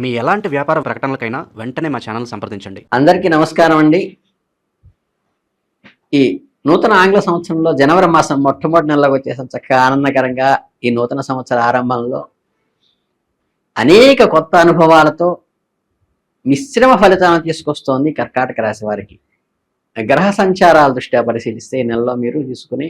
మీ ఎలాంటి వ్యాపార ప్రకటనలకైనా వెంటనే మా ఛానల్ సంప్రదించండి. అందరికీ నమస్కారం అండి. ఈ నూతన ఆంగ్ల సంవత్సరంలో జనవరి మాసం మొట్టమొదటి నెలలోకి వచ్చేసాం చక్కగా ఆనందకరంగా ఈ నూతన సంవత్సర ఆరంభంలో అనేక కొత్త అనుభవాలతో మిశ్రమ ఫలితాలను తీసుకొస్తోంది కర్కాటక రాశి వారికి. గ్రహ సంచారాల దృష్ట్యా పరిశీలిస్తే ఈ నెలలో మీరు తీసుకునే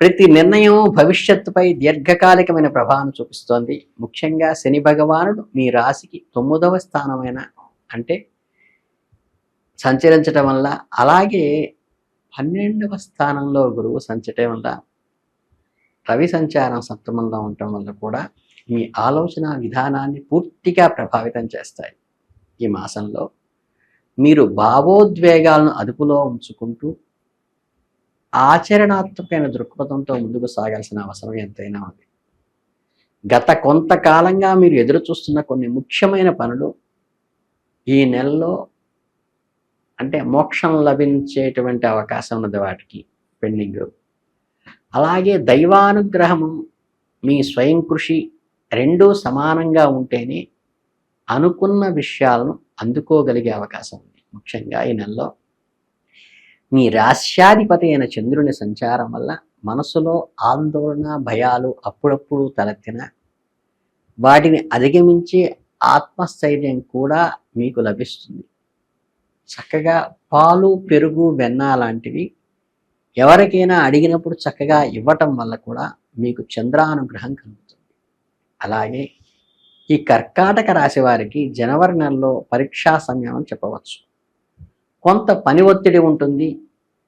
ప్రతి నిర్ణయం భవిష్యత్తుపై దీర్ఘకాలికమైన ప్రభావం చూపిస్తోంది. ముఖ్యంగా శని భగవానుడు మీ రాశికి తొమ్మిదవ స్థానమైన అంటే సంచరించటం వల్ల అలాగే పన్నెండవ స్థానంలో గురువు సంచటం వల్ల రవి సంచారం సప్తమంలో ఉండటం వల్ల కూడా మీ ఆలోచన విధానాన్ని పూర్తిగా ప్రభావితం చేస్తాయి. ఈ మాసంలో మీరు భావోద్వేగాలను అదుపులో ఉంచుకుంటూ ఆచరణాత్మకమైన దృక్పథంతో ముందుకు సాగాల్సిన అవసరం ఎంతైనా ఉంది. గత కొంతకాలంగా మీరు ఎదురు చూస్తున్న కొన్ని ముఖ్యమైన పనులు ఈ నెలలో అంటే మోక్షం లభించేటువంటి అవకాశం ఉన్నది వాటికి పెండింగ్. అలాగే దైవానుగ్రహము మీ స్వయం కృషి రెండూ సమానంగా ఉంటేనే అనుకున్న విషయాలను అందుకోగలిగే అవకాశం ఉంది. ముఖ్యంగా ఈ నెలలో మీ రాశ్యాధిపతి అయిన చంద్రుని సంచారం వల్ల మనసులో ఆందోళన భయాలు అప్పుడప్పుడు తలెత్తిన వాటిని అధిగమించే ఆత్మస్థైర్యం కూడా మీకు లభిస్తుంది. చక్కగా పాలు పెరుగు వెన్న లాంటివి ఎవరికైనా అడిగినప్పుడు చక్కగా ఇవ్వటం వల్ల కూడా మీకు చంద్రానుగ్రహం కలుగుతుంది. అలాగే ఈ కర్కాటక రాశి వారికి జనవరి నెలలో పరీక్షా సమయం అని చెప్పవచ్చు. కొంత పని ఒత్తిడి ఉంటుంది.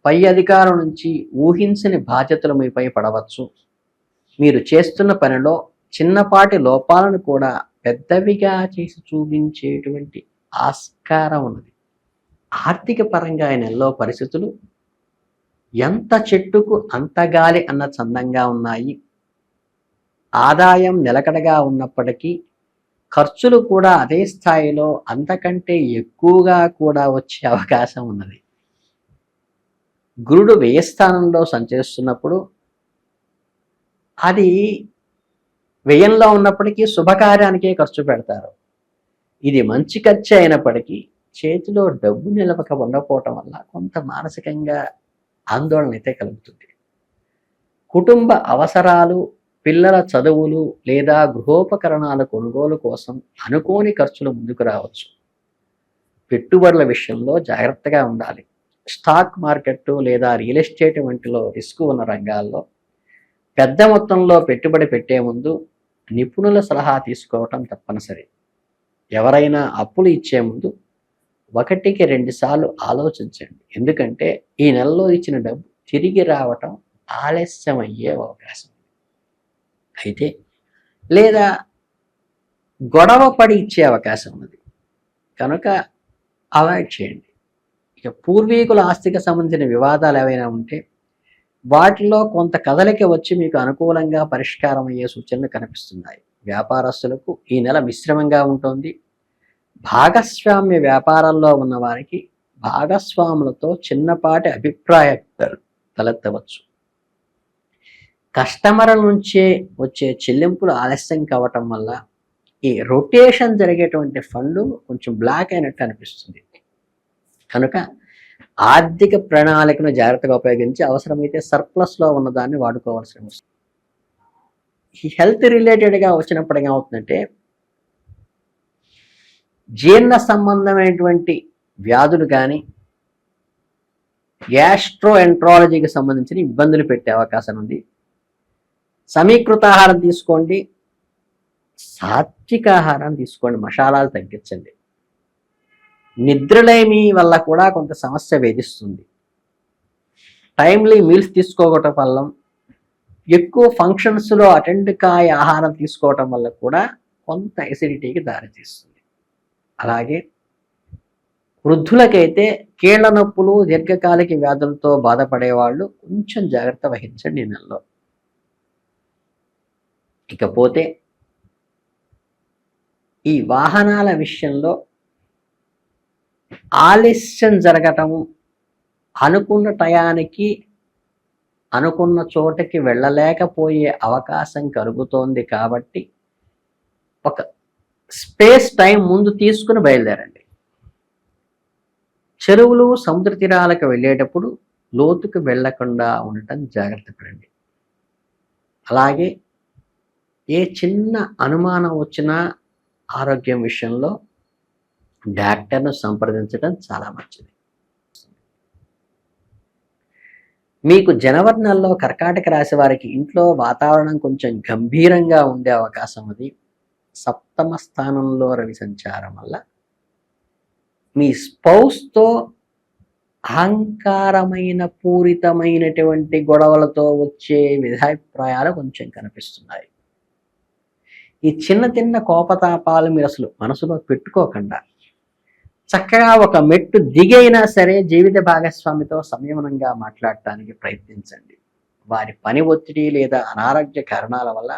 పై అధికారం నుంచి ఊహించని బాధ్యతలు మీపై పడవచ్చు. మీరు చేస్తున్న పనిలో చిన్నపాటి లోపాలను కూడా పెద్దవిగా చేసి చూపించేటువంటి ఆస్కారం ఉన్నది. ఆర్థిక పరంగా ఈ నెలలో పరిస్థితులు ఎంత చెట్టుకు అంత గాలి అన్న చందంగా ఉన్నాయి. ఆదాయం నిలకడగా ఉన్నప్పటికీ ఖర్చులు కూడా అదే స్థాయిలో అంతకంటే ఎక్కువగా కూడా వచ్చే అవకాశం ఉన్నది. గురుడు వ్యయస్థానంలో సంచరిస్తున్నప్పుడు అది వ్యయంలో ఉన్నప్పటికీ శుభకార్యానికే ఖర్చు పెడతారు. ఇది మంచి ఖర్చు అయినప్పటికీ చేతిలో డబ్బు నిలవక ఉండకపోవటం వల్ల కొంత మానసికంగా ఆందోళన అయితే కలుగుతుంది. కుటుంబ అవసరాలు పిల్లల చదువులు లేదా గృహోపకరణాల కొనుగోలు కోసం అనుకోని ఖర్చులు ముందుకు రావచ్చు. పెట్టుబడుల విషయంలో జాగ్రత్తగా ఉండాలి. స్టాక్ మార్కెట్ లేదా రియల్ ఎస్టేట్ వంటిలో రిస్క్ ఉన్న రంగాల్లో పెద్ద మొత్తంలో పెట్టుబడి పెట్టే ముందు నిపుణుల సలహా తీసుకోవటం తప్పనిసరి. ఎవరైనా అప్పులు ఇచ్చే ముందు ఒకటికి రెండుసార్లు ఆలోచించండి. ఎందుకంటే ఈ నెలలో ఇచ్చిన డబ్బు తిరిగి రావటం ఆలస్యం అయ్యే అవకాశం. అయితే లేదా గొడవ పడి ఇచ్చే అవకాశం ఉంది కనుక అవాయిడ్ చేయండి. ఇక పూర్వీకుల ఆస్తికి సంబంధించిన వివాదాలు ఏవైనా ఉంటే వాటిలో కొంత కదలిక వచ్చి మీకు అనుకూలంగా పరిష్కారం అయ్యే సూచనలు కనిపిస్తున్నాయి. వ్యాపారస్తులకు ఈ నెల మిశ్రమంగా ఉంటుంది. భాగస్వామ్య వ్యాపారాల్లో ఉన్న వారికి భాగస్వాములతో చిన్నపాటి అభిప్రాయ తలెత్తవచ్చు. కస్టమర్ల నుంచే వచ్చే చెల్లింపులు ఆలస్యం కావటం వల్ల ఈ రొటేషన్ జరిగేటువంటి ఫండ్ కొంచెం బ్లాక్ అయినట్టు అనిపిస్తుంది. కనుక ఆర్థిక ప్రణాళికను జాగ్రత్తగా ఉపయోగించి అవసరమైతే సర్ప్లస్లో ఉన్నదాన్ని వాడుకోవాల్సిన వస్తుంది ఈ హెల్త్ రిలేటెడ్గా వచ్చినప్పుడు ఏమవుతుందంటే జీర్ణ సంబంధమైనటువంటి వ్యాధులు కానీ గ్యాస్ట్రో ఎంట్రాలజీకి సంబంధించిన ఇబ్బందులు పెట్టే అవకాశం ఉంది. సమీకృత ఆహారం తీసుకోండి. సాత్విక ఆహారం తీసుకోండి. మసాలాలు తగ్గించండి. నిద్రలేమి వల్ల కూడా కొంత సమస్య వేధిస్తుంది. టైమ్లీ మీల్స్ తీసుకోవటం వల్ల ఎక్కువ ఫంక్షన్స్లో అటెండ్ కాయ ఆహారం తీసుకోవటం వల్ల కూడా కొంత ఎసిడిటీకి దారితీస్తుంది అలాగే వృద్ధులకైతే కీళ్ళ నొప్పులు దీర్ఘకాలిక వ్యాధులతో బాధపడే వాళ్ళు కొంచెం జాగ్రత్త వహించండి ఈ నెలలో. ఇకపోతే ఈ వాహనాల విషయంలో ఆలస్యం జరగటము అనుకున్న టయానికి అనుకున్న చోటకి వెళ్ళలేకపోయే అవకాశం కలుగుతోంది కాబట్టి ఒక స్పేస్ టైం ముందు తీసుకుని బయలుదేరండి. చెరువులు సముద్ర తీరాలకు వెళ్ళేటప్పుడు లోతుకు వెళ్ళకుండా ఉండటం జాగ్రత్త పడండి. అలాగే ఏ చిన్న అనుమానం వచ్చినా ఆరోగ్యం విషయంలో డాక్టర్ను సంప్రదించడం చాలా మంచిది. మీకు జనవరి నెలలో కర్కాటక రాశి వారికి ఇంట్లో వాతావరణం కొంచెం గంభీరంగా ఉండే అవకాశం అది. సప్తమ స్థానంలో రవి సంచారం వల్ల మీ స్పౌస్తో అహంకారమైన పూరితమైనటువంటి గొడవలతో వచ్చే విధాభిప్రాయాలు కొంచెం కనిపిస్తున్నాయి. ఈ చిన్న చిన్న కోపతాపాలు మీరు అసలు మనసులో పెట్టుకోకుండా. చక్కగా ఒక మెట్టు దిగైనా సరే జీవిత భాగస్వామితో సంయమనంగా మాట్లాడటానికి ప్రయత్నించండి. వారి పని ఒత్తిడి లేదా అనారోగ్య కారణాల వల్ల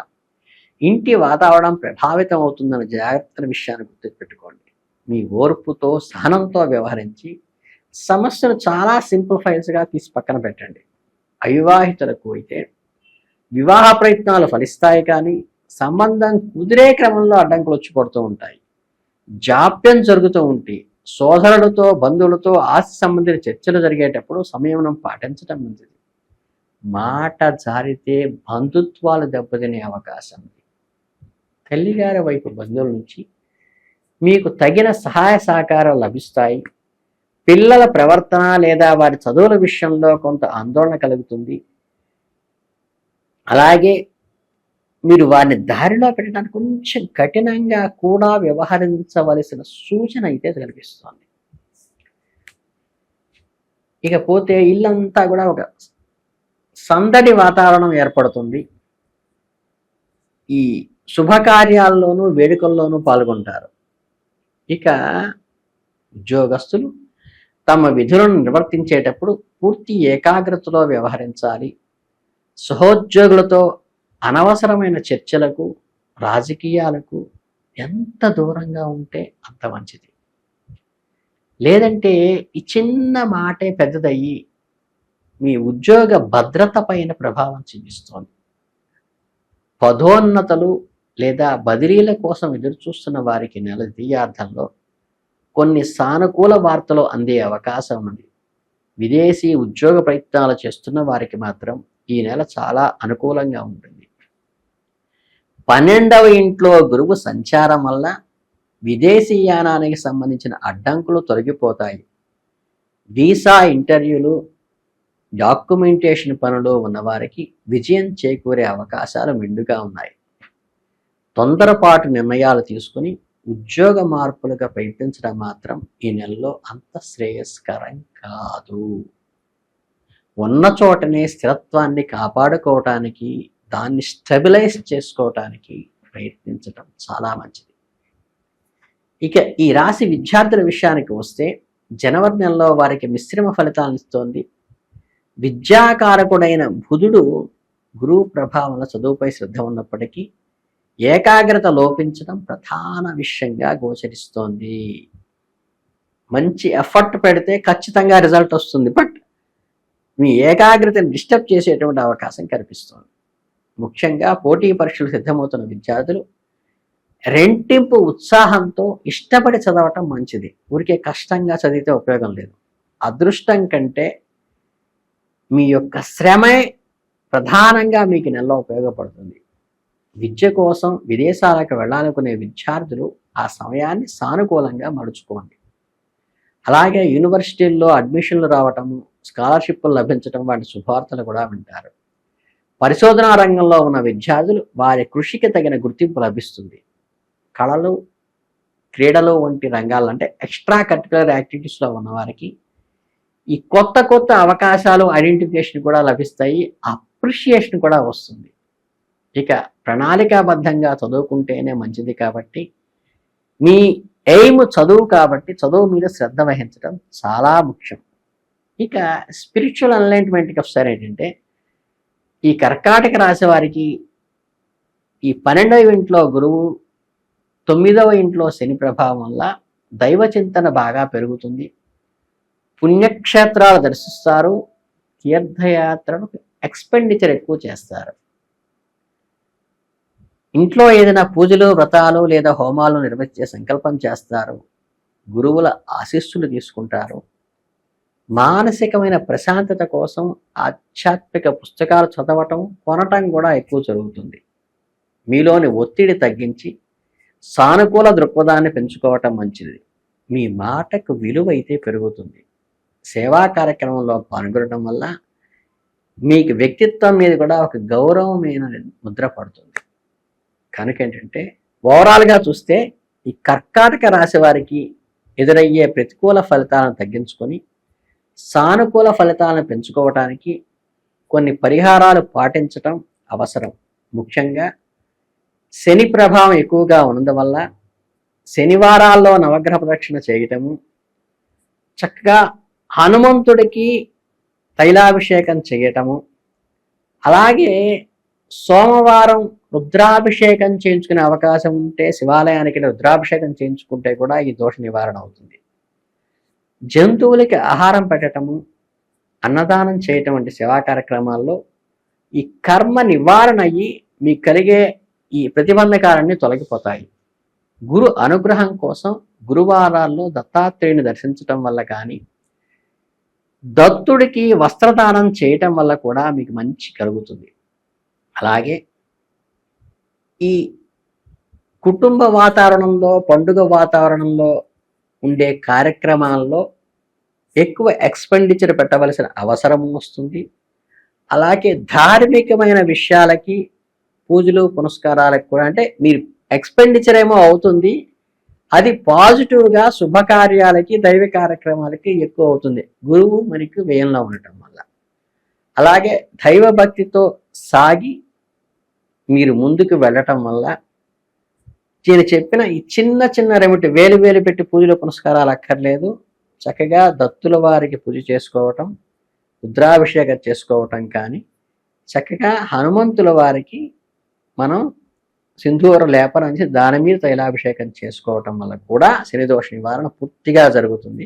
ఇంటి వాతావరణం ప్రభావితం అవుతుందన్న జాగ్రత్తల విషయాన్ని గుర్తుపెట్టుకోండి. మీ ఓర్పుతో సహనంతో వ్యవహరించి సమస్యను చాలా సింప్లిఫైల్స్గా తీసి పక్కన పెట్టండి. అవివాహితులకు అయితే వివాహ ప్రయత్నాలు ఫలిస్తాయి కానీ సంబంధం కుదిరే క్రమంలో అడ్డంకులు వచ్చి పడుతూ ఉంటాయి. జాప్యం జరుగుతూ ఉంటే సోదరులతో బంధువులతో ఆస్తి సంబంధిత చర్చలు జరిగేటప్పుడు సంయమనం పాటించడం మంచిది. మాట జారితే బంధుత్వాలు దెబ్బతినే అవకాశం ఉంది. తల్లిగారి వైపు బంధువుల నుంచి మీకు తగిన సహాయ సహకారాలు లభిస్తాయి. పిల్లల ప్రవర్తన లేదా వారి చదువుల విషయంలో కొంత ఆందోళన కలుగుతుంది. అలాగే మీరు వారిని దారిలో పెట్టడానికి కొంచెం కఠినంగా కూడా వ్యవహరించవలసిన సూచన అయితే కనిపిస్తోంది. ఇకపోతే ఇల్లంతా కూడా ఒక సందడి వాతావరణం ఏర్పడుతుంది. ఈ శుభకార్యాల్లోనూ వేడుకల్లోనూ పాల్గొంటారు. ఇక ఉద్యోగస్తులు తమ విధులను నిర్వర్తించేటప్పుడు పూర్తి ఏకాగ్రతలో వ్యవహరించాలి. సహోద్యోగులతో అనవసరమైన చర్చలకు రాజకీయాలకు ఎంత దూరంగా ఉంటే అంత మంచిది. లేదంటే ఈ చిన్న మాటే పెద్దదయ్యి మీ ఉద్యోగ భద్రత పైన ప్రభావం చూపిస్తోంది. పదోన్నతలు లేదా బదిలీల కోసం ఎదురుచూస్తున్న వారికి నెల ద్వియార్థంలో కొన్ని సానుకూల వార్తలు అందే అవకాశం ఉంది. విదేశీ ఉద్యోగ ప్రయత్నాలు చేస్తున్న వారికి మాత్రం ఈ నెల చాలా అనుకూలంగా ఉంటుంది. పన్నెండవ ఇంట్లో గురువు సంచారం వల్ల విదేశీయానానికి సంబంధించిన అడ్డంకులు తొలగిపోతాయి. వీసా ఇంటర్వ్యూలు డాక్యుమెంటేషన్ పనులు ఉన్నవారికి విజయం చేకూరే అవకాశాలు మెండుగా ఉన్నాయి. తొందరపాటు నిర్ణయాలు తీసుకుని ఉద్యోగ మార్పులుగా ప్రయత్నించడం మాత్రం ఈ నెలలో అంత శ్రేయస్కరం కాదు. ఉన్న చోటనే స్థిరత్వాన్ని కాపాడుకోవటానికి దాన్ని స్టెబిలైజ్ చేసుకోవటానికి ప్రయత్నించటం చాలా మంచిది. ఇక ఈ రాశి విద్యార్థుల విషయానికి వస్తే జనవరి నెలలో వారికి మిశ్రమ ఫలితాలను ఇస్తోంది. విద్యాకారకుడైన బుధుడు గురువు ప్రభావంలో చదువుపై శ్రద్ధ ఉన్నప్పటికీ ఏకాగ్రత లోపించడం ప్రధాన విషయంగా గోచరిస్తోంది. మంచి ఎఫర్ట్ పెడితే ఖచ్చితంగా రిజల్ట్ వస్తుంది. బట్ మీ ఏకాగ్రతను డిస్టర్బ్ చేసేటువంటి అవకాశం కనిపిస్తోంది. ముఖ్యంగా పోటీ పరీక్షలు సిద్ధమవుతున్న విద్యార్థులు రెంటింపు ఉత్సాహంతో ఇష్టపడి చదవటం మంచిది. ఊరికే కష్టంగా చదివితే ఉపయోగం లేదు. అదృష్టం కంటే మీ యొక్క శ్రమే ప్రధానంగా మీకు నెలలో ఉపయోగపడుతుంది. విద్య కోసం విదేశాలకు వెళ్ళాలనుకునే విద్యార్థులు ఆ సమయాన్ని సానుకూలంగా మలుచుకోండి. అలాగే యూనివర్సిటీల్లో అడ్మిషన్లు రావటము స్కాలర్షిప్లు లభించటం వంటి శుభార్తలు కూడా వింటారు. పరిశోధనా రంగంలో ఉన్న విద్యార్థులు వారి కృషికి తగిన గుర్తింపు లభిస్తుంది. కళలు క్రీడలు వంటి రంగాలంటే ఎక్స్ట్రా కరిక్యులర్ యాక్టివిటీస్లో ఉన్న వారికి ఈ కొత్త కొత్త అవకాశాలు ఐడెంటిఫికేషన్ కూడా లభిస్తాయి. అప్రిషియేషన్ కూడా వస్తుంది. ఇక ప్రణాళికాబద్ధంగా చదువుకుంటేనే మంచిది కాబట్టి మీ ఎయిమ్ చదువు కాబట్టి చదువు మీద శ్రద్ధ వహించడం చాలా ముఖ్యం. ఇక స్పిరిచువల్ అలైన్మెంట్కి ఒకసారి ఏంటంటే ఈ కర్కాటక రాశి వారికి ఈ పన్నెండవ ఇంట్లో గురువు తొమ్మిదవ ఇంట్లో శని ప్రభావం వల్ల దైవ చింతన బాగా పెరుగుతుంది. పుణ్యక్షేత్రాలు దర్శిస్తారు. తీర్థయాత్రను ఎక్స్పెండిచర్ ఎక్కువ చేస్తారు. ఇంట్లో ఏదైనా పూజలు వ్రతాలు లేదా హోమాలు నిర్వహించే సంకల్పం చేస్తారు. గురువుల ఆశీస్సులు తీసుకుంటారు. మానసికమైన ప్రశాంతత కోసం ఆధ్యాత్మిక పుస్తకాలు చదవటం కొనటం కూడా ఎక్కువ జరుగుతుంది. మీలోని ఒత్తిడి తగ్గించి సానుకూల దృక్పథాన్ని పెంచుకోవటం మంచిది. మీ మాటకు విలువ అయితే పెరుగుతుంది. సేవా కార్యక్రమంలో పాల్గొనడం వల్ల మీకు వ్యక్తిత్వం మీద కూడా ఒక గౌరవమైన ముద్ర పడుతుంది. కనుక ఏంటంటే ఓవరాల్గా చూస్తే ఈ కర్కాటక రాశి వారికి ఎదురయ్యే ప్రతికూల ఫలితాలను తగ్గించుకొని సానుకూల ఫలితాలను పెంచుకోవటానికి కొన్ని పరిహారాలు పాటించటం అవసరం. ముఖ్యంగా శని ప్రభావం ఎక్కువగా ఉన్నందు వల్ల శనివారాల్లో నవగ్రహ ప్రదక్షిణ చేయటము చక్కగా హనుమంతుడికి తైలాభిషేకం చేయటము అలాగే సోమవారం రుద్రాభిషేకం చేయించుకునే అవకాశం ఉంటే శివాలయానికి రుద్రాభిషేకం చేయించుకుంటే కూడా ఈ దోష నివారణ అవుతుంది. జంతువులకి ఆహారం పెట్టటము అన్నదానం చేయటం వంటి సేవా కార్యక్రమాల్లో ఈ కర్మ నివారణ అయ్యి మీకు కలిగే ఈ ప్రతిబంధకాలన్నీ తొలగిపోతాయి. గురు అనుగ్రహం కోసం గురువారాల్లో దత్తాత్రేయుని దర్శించటం వల్ల కానీ దత్తుడికి వస్త్రదానం చేయటం వల్ల కూడా మీకు మంచి కలుగుతుంది. అలాగే ఈ కుటుంబ వాతావరణంలో పండుగ వాతావరణంలో ఉండే కార్యక్రమాల్లో ఎక్కువ ఎక్స్పెండిచర్ పెట్టవలసిన అవసరం వస్తుంది. అలాగే ధార్మికమైన విషయాలకి పూజలు పునస్కారాలకు కూడా అంటే మీరు ఎక్స్పెండిచర్ ఏమో అవుతుంది. అది పాజిటివ్గా శుభకార్యాలకి దైవ కార్యక్రమాలకి ఎక్కువ అవుతుంది. గురువు మనకి వ్యయంలో ఉండటం వల్ల. అలాగే దైవ భక్తితో సాగి మీరు ముందుకు వెళ్ళటం వల్ల నేను చెప్పిన ఈ చిన్న చిన్న రెమిటి వేలు వేలు పెట్టి పూజలు పునస్కారాలు అక్కర్లేదు. చక్కగా దత్తుల వారికి పూజ చేసుకోవటం రుద్రాభిషేకం చేసుకోవటం కానీ చక్కగా హనుమంతుల వారికి మనం సింధూర లేపనం చేసి దాని మీద తైలాభిషేకం చేసుకోవటం వల్ల కూడా శనిదోష నివారణ పూర్తిగా జరుగుతుంది.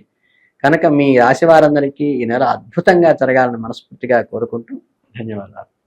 కనుక మీ రాశి వారందరికీ ఈ నెల అద్భుతంగా జరగాలని మనస్ఫూర్తిగా కోరుకుంటూ ధన్యవాదాలు.